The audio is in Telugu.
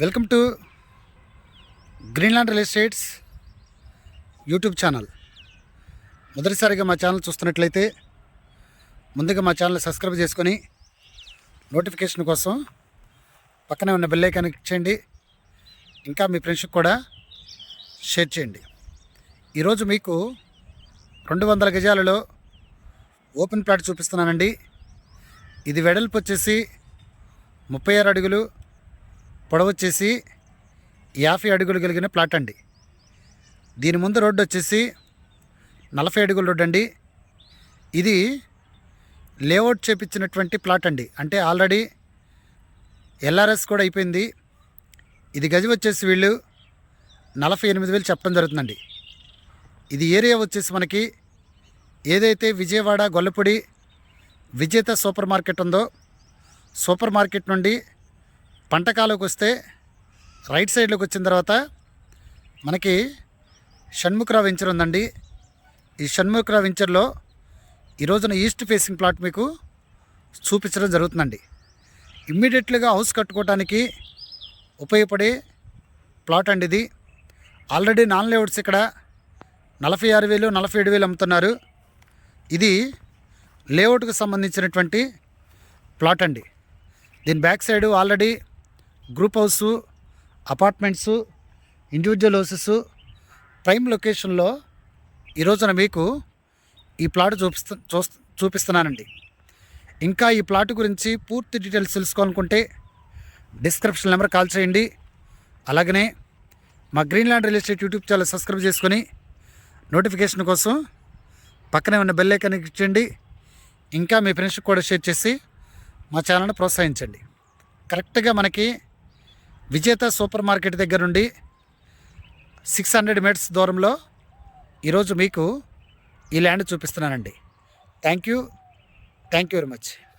Welcome to Greenland real estates YouTube channel. మొదటిసారిగా మా ఛానల్ చూస్తున్నట్లయితే ముందుగా మా ఛానల్ సబ్స్క్రైబ్ చేసుకొని నోటిఫికేషన్ కోసం పక్కనే ఉన్న బెల్ ఐకాన్ చేయండి. ఇంకా మీ ఫ్రెండ్స్కి కూడా షేర్ చేయండి. ఈరోజు మీకు రెండు వందల గజాలలో ఓపెన్ ప్లాట్ చూపిస్తున్నానండి. ఇది వెడల్పు వచ్చేసి ముప్పై ఆరు అడుగులు పొడవు వచ్చేసి యాభై అడుగులు కలిగిన ప్లాట్ అండి. దీని ముందు రోడ్డు వచ్చేసి నలభై అడుగుల రోడ్డు అండి. ఇది లేఅవుట్ చేపించినటువంటి ప్లాట్ అండి. అంటే ఆల్రెడీ ఎల్ఆర్ఎస్ కూడా అయిపోయింది. ఇది గజి వచ్చేసి వీళ్ళు నలభై ఎనిమిది వేలు చెప్పడం జరుగుతుందండి. ఇది ఏరియా వచ్చేసి మనకి ఏదైతే విజయవాడ గొల్లపూడి విజేత సూపర్ మార్కెట్ ఉందో సూపర్ మార్కెట్ నుండి పంటకాలకు వస్తే రైట్ సైడ్లోకి వచ్చిన తర్వాత మనకి షణ్ముఖ్ర వెంచర్ ఉందండి. ఈ షణ్ముఖ్ర వెంచర్లో ఈ రోజున ఈస్ట్ ఫేసింగ్ ప్లాట్ మీకు చూపించడం జరుగుతుందండి. ఇమ్మీడియట్లీగా హౌస్ కట్టుకోవడానికి ఉపయోగపడే ప్లాట్ అండి ఇది. ఆల్రెడీ నాన్ లేఅవుట్స్ ఇక్కడ నలభై ఆరు వేలు నలభై ఏడు వేలు అమ్ముతున్నారు. ఇది లేఅవుట్కు సంబంధించినటువంటి ప్లాట్ అండి. దీని back side already group house apartments individual houses prime లొకేషన్లో ఈ రోజున మీకు ఈ ప్లాట్ చూపిస్తు చూస్- చూపిస్తున్నానండి. ఇంకా ఈ ప్లాట్ గురించి పూర్తి డీటెయిల్స్ తెలుసుకోవాలనుకుంటే డిస్క్రిప్షన్ నెంబర్ కాల్ చేయండి. అలాగనే మా Greenland real estate YouTube channel subscribe చేసుకొని నోటిఫికేషన్ కోసం పక్కనే ఉన్న బెల్ ఐకాన్ క్లిక్ చేయండి. ఇంకా మీ ఫ్రెండ్స్కి కూడా షేర్ చేసి మా ఛానల్ని ప్రోత్సహించండి. కరెక్ట్గా మనకి విజేత సూపర్ మార్కెట్ దగ్గర నుండి సిక్స్ హండ్రెడ్ మీటర్స్ దూరంలో ఈరోజు మీకు ఈ ల్యాండ్ చూపిస్తున్నానండి. Thank you. Thank you very much.